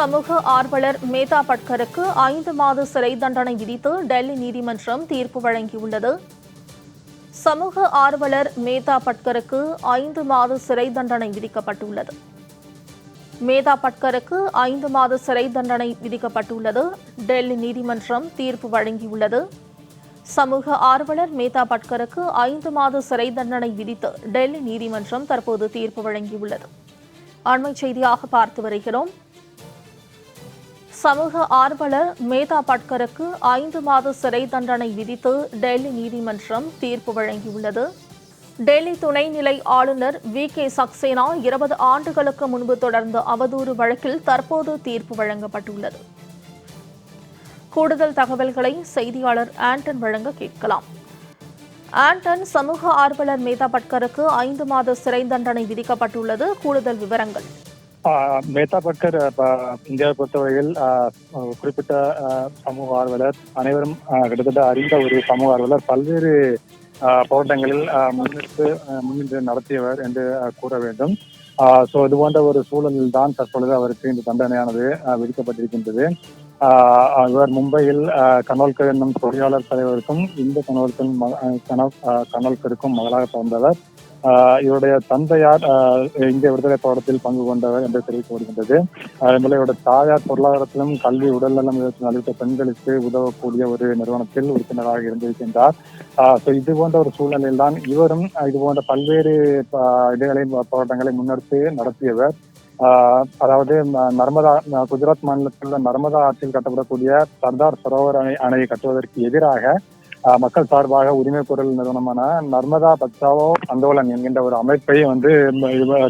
சமூக ஆர்வலர் மேதா பட்கருக்கு ஐந்து மாத சிறை தண்டனை விதித்து டெல்லி நீதிமன்றம் தீர்ப்பு வழங்கியுள்ளது. சமூக ஆர்வலர் மேதா பட்கருக்கு ஐந்து மாத சிறை தண்டனை விதிக்கப்பட்டுள்ளது. மேதா பட்கருக்கு ஐந்து மாத சிறை தண்டனை விதிக்கப்பட்டுள்ளது. டெல்லி நீதிமன்றம் தீர்ப்பு வழங்கியுள்ளது. சமூக ஆர்வலர் மேதா பட்கருக்கு ஐந்து மாத சிறை தண்டனை விதித்து டெல்லி நீதிமன்றம் தற்போது தீர்ப்பு வழங்கியுள்ளது. அண்மை செய்தியாக பார்த்து வருகிறோம். சமூக ஆர்வலர் மேதா பட்கருக்கு ஐந்து மாத சிறை தண்டனை விதித்து டெல்லி நீதிமன்றம் தீர்ப்பு வழங்கியுள்ளது. டெல்லி துணைநிலை ஆளுநர் வி. கே. சக்சேனா இருபது ஆண்டுகளுக்கு முன்பு தொடர்ந்த அவதூறு வழக்கில் தற்போது தீர்ப்பு வழங்கப்பட்டுள்ளது. கூடுதல் தகவல்களை செய்தியாளர் ஆண்டன் வழங்க கேட்கலாம். ஆண்டன் சமூக ஆர்வலர் மேதா பட்கருக்கு ஐந்து மாத சிறை தண்டனை விதிக்கப்பட்டுள்ளது. கூடுதல் விவரங்கள். மேத்தா பட்கர் இந்தியாவை பொறுத்தவரையில் ஆஹ் குறிப்பிட்ட சமூக ஆர்வலர். அனைவரும் ஆஹ் கிட்டத்தட்ட அறிந்த ஒரு சமூக ஆர்வலர். பல்வேறு ஆஹ் போராட்டங்களில் ஆஹ் முன்னிட்டு முன்னின்று நடத்தியவர் என்று கூற வேண்டும். ஸோ இது போன்ற ஒரு சூழலில் தான் தற்பொழுது அவருக்கு இந்த தண்டனையானது விதிக்கப்பட்டிருக்கின்றது. ஆஹ் இவர் மும்பையில் கனோல்கர் என்னும் பொறியாளர் தலைவருக்கும் இந்த கனோல்கர் கனோல்கருக்கும் மகளாக பிறந்தவர். இவருடைய தந்தையார் ஆஹ் இந்திய விடுதலை போராட்டத்தில் பங்கு கொண்டவர் என்று தெரிவிக்கப்படுகின்றது. அதேபோல இவருடைய தாயார் பொருளாதாரத்திலும் கல்வி உடல் நலம் அளித்த பெண்களுக்கு உதவக்கூடிய ஒரு நிறுவனத்தில் உறுப்பினராக இருந்திருக்கின்றார். ஸோ இது போன்ற ஒரு சூழ்நிலையில் தான் இவரும் இது போன்ற பல்வேறு ஆஹ் இடைநிலை போராட்டங்களை முன்னெடுத்து நடத்தியவர். ஆஹ் அதாவது நர்மதா குஜராத் மாநிலத்தில் உள்ள நர்மதா ஆற்றில் கட்டப்படக்கூடிய சர்தார் சரோவர் அணை அணையை கட்டுவதற்கு எதிராக மக்கள் சார்பாக உரிமை குரல் நிறுவனமான நர்மதா பச்சாவோ அந்தோலன் என்கின்ற ஒரு அமைப்பை வந்து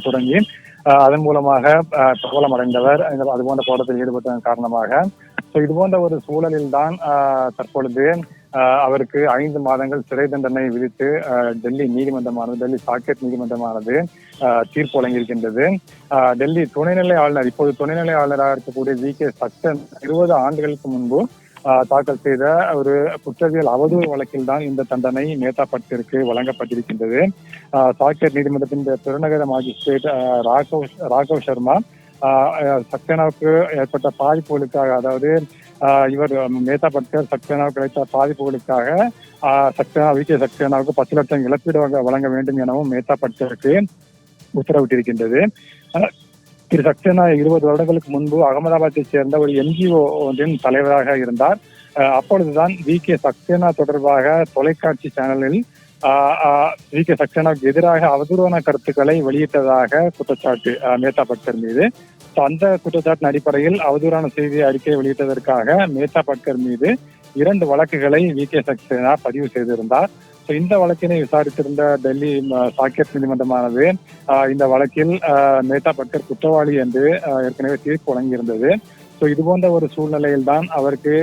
தொடங்கி அதன் மூலமாக பிரபலம் அடைந்தவர் அது போன்ற போராட்டத்தில் ஈடுபட்டதன் காரணமாக. ஸோ இது போன்ற ஒரு சூழலில் தான் தற்பொழுது ஆஹ் அவருக்கு ஐந்து மாதங்கள் சிறை தண்டனை விதித்து ஆஹ் டெல்லி நீதிமன்றமானது டெல்லி சாக்கெட் நீதிமன்றமானது தீர்ப்பு வழங்கியிருக்கின்றது. ஆஹ் டெல்லி துணைநிலை ஆளுநர் இப்போது துணைநிலை ஆளுநராக இருக்கக்கூடிய வி கே சக்சன் இருபது ஆண்டுகளுக்கு முன்பு தாக்கல் செய்த ஒரு குற்றவியல் அவதூறு வழக்கில் தான் இந்த தண்டனை மேத்தா வழங்கப்பட்டிருக்கின்றது. ஆஹ் சாக்கெட் நீதிமன்றத்தின் பெருநகர மாஜிஸ்ட்ரேட் ராகவ் ராகவ் சர்மா ஆஹ் சக்சேனாவுக்கு ஏற்பட்ட பாதிப்புகளுக்காக அதாவது ஆஹ் இவர் மேத்தா பட்கர் சக்சேனாவுக்கு கிடைத்த பாதிப்புகளுக்காக ஆஹ் சக்சேனா வி. கே. சக்சேனாவுக்கு பத்து லட்சம் இழப்பீடு வழங்க- வழங்க வேண்டும் எனவும் மேத்தா பட்கருக்கு உத்தரவிட்டிருக்கின்றது. ஆஹ் திரு சக்சேனா இருபது வருடங்களுக்கு முன்பு அகமதாபாத்தை சேர்ந்த ஒரு என்ஜிஓ ஒன்றின் தலைவராக இருந்தார். அப்பொழுதுதான் வி கே சக்சேனா தொடர்பாக தொலைக்காட்சி சேனலில் வி கே சக்சேனாவுக்கு எதிராக அவதூறான கருத்துக்களை வெளியிட்டதாக குற்றச்சாட்டு ஆஹ் மேத்தா பட்கர் மீது. அந்த குற்றச்சாட்டின் அடிப்படையில் அவதூறான செய்தி அறிக்கை வெளியிட்டதற்காக மேத்தா பட்கர் மீது இரண்டு வழக்குகளை வி கே சக்சேனா பதிவு செய்திருந்தார். So, இந்த வழக்கினை விசாரித்திருந்த டெல்லி சாக்கெட் நீதிமன்றமானது இந்த வழக்கில் ஆஹ், மேத்தா பட்கர் குற்றவாளி என்று ஏற்கனவே தீர்ப்பு வழங்கியிருந்தது. ஸோ இது போன்ற ஒரு சூழ்நிலையில் தான் அவருக்கு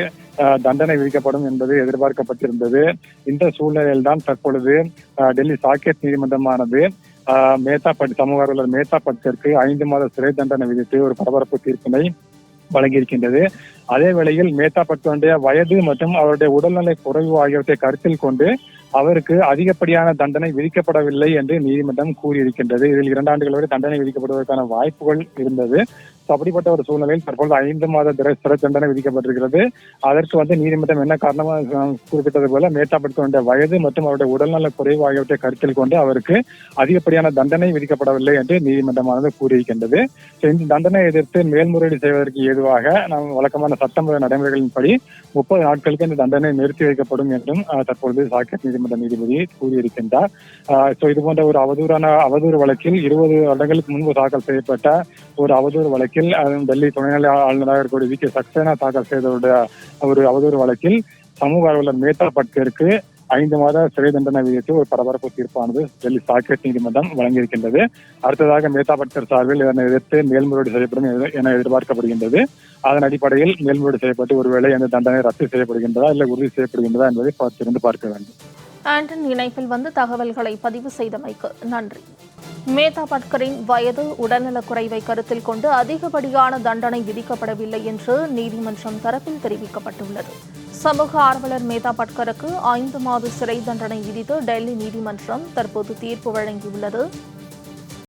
தண்டனை விதிக்கப்படும் என்பது எதிர்பார்க்கப்பட்டிருந்தது. இந்த சூழ்நிலையில் தான் தற்பொழுது ஆஹ், டெல்லி சாக்கெட் நீதிமன்றமானது ஆஹ், மேத்தா பட் சமூக ஆர்வலர் மேத்தா பட்கருக்கு ஐந்து மாத சிறை தண்டனை விதித்து ஒரு பரபரப்பு தீர்ப்பினை வழங்கியிருக்கின்றது. அதே வேளையில் மேத்தா பட்கருடைய வயது மற்றும் அவருடைய உடல்நிலை குறைவு ஆகியவற்றை கருத்தில் கொண்டு அவருக்கு அதிகப்படியான தண்டனை விதிக்கப்படவில்லை என்று நீதிமன்றம் கூறியிருக்கின்றது. இதில் இரண்டு ஆண்டுகள் வரை தண்டனை விதிக்கப்படுவதற்கான வாய்ப்புகள் இருந்தது. அப்படிப்பட்ட ஒரு சூழ்நிலையில் தற்போது ஐந்து மாத சிறை தண்டனை விதிக்கப்பட்டிருக்கிறது. அதற்கு வந்து நீதிமன்றம் என்ன காரணமாக குறிப்பிட்டது போல மேட்டாப்படுத்த பட்கருடைய வயது மற்றும் அவருடைய உடல்நல குறைவு ஆகியவற்றை கருத்தில் கொண்டு அவருக்கு அதிகப்படியான தண்டனை விதிக்கப்படவில்லை என்று நீதிமன்றமானது கூறியிருக்கின்றது. இந்த தண்டனை எதிர்த்து மேல்முறையீடு செய்வதற்கு ஏதுவாக நாம் வழக்கமான சட்டமுறை நடைமுறைகளின்படி முப்பது நாட்களுக்கு இந்த தண்டனை நிறுத்தி வைக்கப்படும் என்றும் தற்பொழுது சாக்கெட் நீதிமன்ற நீதிபதி கூறியிருக்கின்றார். ஸோ இது போன்ற ஒரு அவதூறான அவதூறு வழக்கில் இருபது வருடங்களுக்கு முன்பு தாக்கல் செய்யப்பட்ட ஒரு அவதூறு வழக்கில் வழக்கில் டெல்லி துணைநிலை ஆளுநராக இருக்கக்கூடிய வி கே சக்சேனா தாக்கல் செய்தவருடைய ஒரு அவதூறு வழக்கில் சமூக ஆர்வலர் மேத்தா பட்கருக்கு ஐந்து மாத சிறை தண்டனை விதித்து ஒரு பரபரப்பு தீர்ப்பானது டெல்லி சாக்கெட் நீதிமன்றம் வழங்கியிருக்கின்றது. அடுத்ததாக மேத்தா பட்கர் சார்பில் இதனை எதிர்த்து மேல்முறையீடு செய்யப்படும் என- என எதிர்பார்க்கப்படுகின்றது. அதன் அடிப்படையில் மேல்முறையீடு செய்யப்பட்டு ஒருவேளை அந்த தண்டனை ரத்து செய்யப்படுகின்றதா இல்லை உறுதி செய்யப்படுகின்றதா என்பதை பார்த்திருந்து பார்க்க வேண்டும். ஆண்டன் இணைப்பில் வந்து தகவல்களை பதிவு செய்தமைக்கு நன்றி. மேதா பட்கரின் வயது உடல்நலக் குறைவை கருத்தில் கொண்டு அதிகப்படியான தண்டனை விதிக்கப்படவில்லை என்று நீதிமன்றம் தரப்பில் தெரிவிக்கப்பட்டுள்ளது. சமூக ஆர்வலர் மேதா பட்கருக்கு ஐந்து மாத சிறை தண்டனை விதித்து டெல்லி நீதிமன்றம் தற்போது தீர்ப்பு வழங்கியுள்ளது.